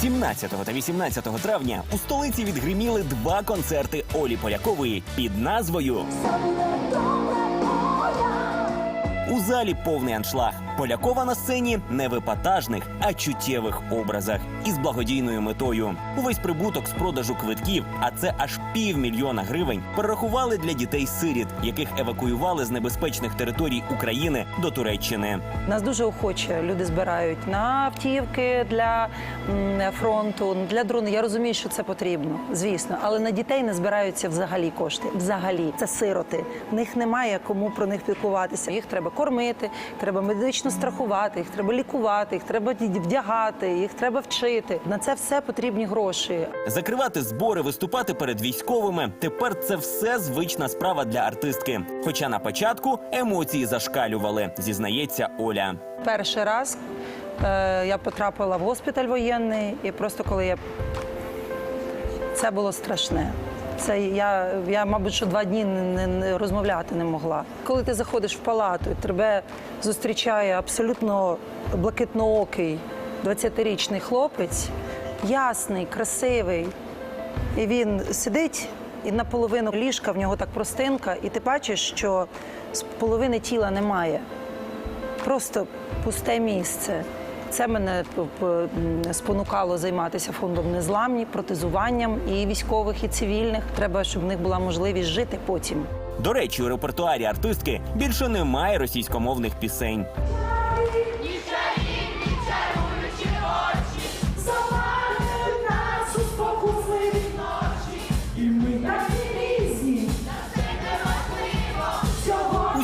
17 та 18 травня у столиці відгриміли два концерти Олі Полякової під назвою У залі повний аншлаг. Полякова на сцені не в епатажних, а чуттєвих образах із благодійною метою. Увесь прибуток з продажу квитків, а це аж півмільйона гривень, перерахували для дітей-сиріт, яких евакуювали з небезпечних територій України до Туреччини. Нас дуже охоче люди збирають на автівки для фронту, для дрони. Я розумію, що це потрібно, звісно, але на дітей не збираються взагалі кошти. Взагалі, це сироти. В них немає кому про них піклуватися. Їх треба кормити, треба медично страхувати, їх треба лікувати, їх треба вдягати, їх треба вчити. На це все потрібні гроші. Закривати збори, виступати перед військовими. Тепер це все звична справа для артистки. Хоча на початку емоції зашкалювали, зізнається Оля. Перший раз е, я потрапила в госпіталь воєнний, і просто коли я це було страшне. Це я, я, мабуть, що два дні не, не- розмовляти не могла. Коли ти заходиш в палату, тебе зустрічає абсолютно блакитноокий 20-річний хлопець, ясний, красивий, і він сидить, і наполовину ліжка в нього так простинка, і ти бачиш, що з половини тіла немає просто пусте місце. Це мене спонукало займатися фондом незламні, протезуванням і військових, і цивільних. Треба, щоб в них була можливість жити потім. До речі, у репертуарі артистки більше немає російськомовних пісень.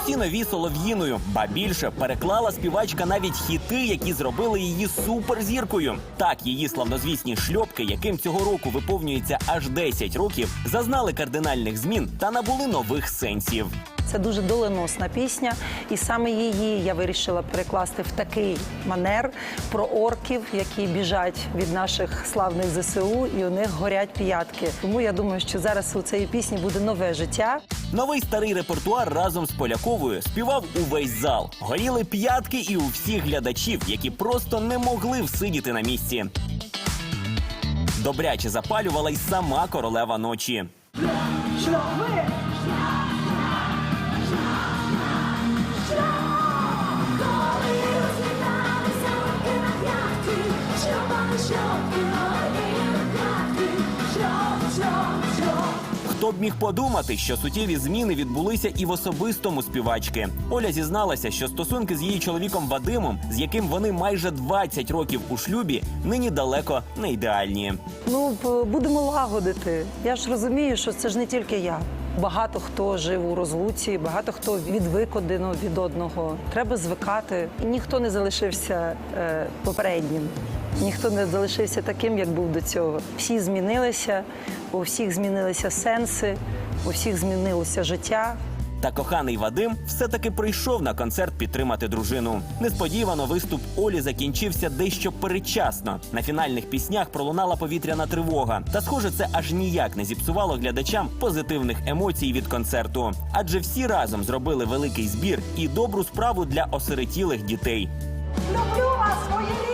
Усі нові солов'їною, ба більше переклала співачка навіть хіти, які зробили її суперзіркою. Так, її славнозвісні шльопки, яким цього року виповнюється аж 10 років, зазнали кардинальних змін та набули нових сенсів. Це дуже доленосна пісня, і саме її я вирішила перекласти в такий манер про орків, які біжать від наших славних ЗСУ, і у них горять п'ятки. Тому я думаю, що зараз у цієї пісні буде нове життя. Новий старий репертуар разом з Поляковою співав увесь зал. Горіли п'ятки і у всіх глядачів, які просто не могли всидіти на місці. Добряче запалювала й сама королева ночі. що ви Хто б міг подумати, що суттєві зміни відбулися і в особистому співачки. Оля зізналася, що стосунки з її чоловіком Вадимом, з яким вони майже 20 років у шлюбі, нині далеко не ідеальні. Ну, будемо лагодити. Я ж розумію, що це ж не тільки я. Багато хто жив у розлуці, багато хто відвик один від одного. Треба звикати. І ніхто не залишився е, попереднім. Ніхто не залишився таким, як був до цього. Всі змінилися, у всіх змінилися сенси, у всіх змінилося життя. Та коханий Вадим все-таки прийшов на концерт підтримати дружину. Несподівано виступ Олі закінчився дещо передчасно. На фінальних піснях пролунала повітряна тривога. Та, схоже, це аж ніяк не зіпсувало глядачам позитивних емоцій від концерту. Адже всі разом зробили великий збір і добру справу для осиротілих дітей. Люблю вас, мої